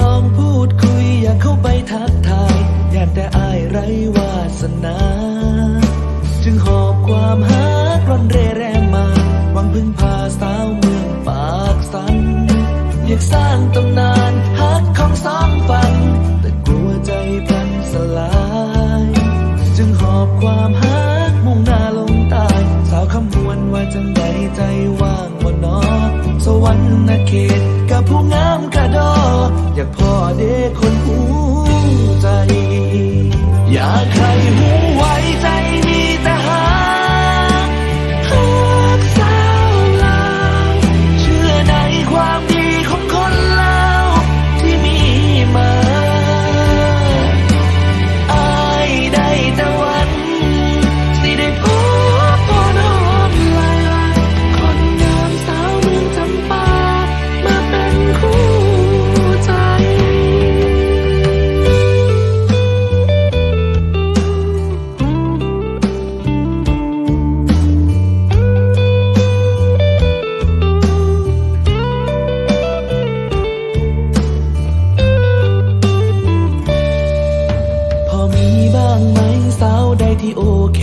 ลองพูดคุยอยากเข้าไปทักทาย อยากแต่อายไรวาสนา จึงหอบความหากร่อนเร่แรงมา หวังพึ่งพาสาวเมืองปากสัน อยากสร้างตำนานฮักของสองฝั่งแต่กลัวใจพลันสลาย จึงหอบความฮักมุ่งหน้าลงใตายสาวคำมวณว่าจังใดใจว่างบ่นอสวรรค์เขตกับผู้งาม อเด็กคนหู ที่โอเค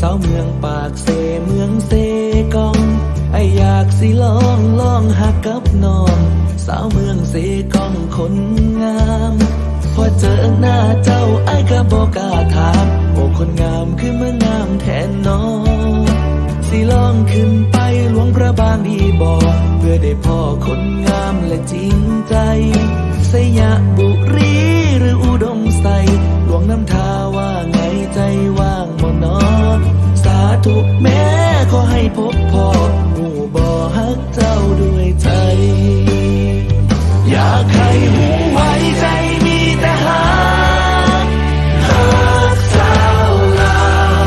สาวเมืองปากเซเมืองเซกอง ไออยากสิลองลองหักกับน้อง สาวเมืองเซกองคนงาม พอเจอหน้าเจ้าไอ้ก็บอกกาถามโอ้คนงามคือเมืองงามแทนน้องสิลองขึ้นไปหลวงพระบางดีบอกเพื่อได้พ่อคนงามและจริงใจ สยะบุรีหรืออุดมใส งใ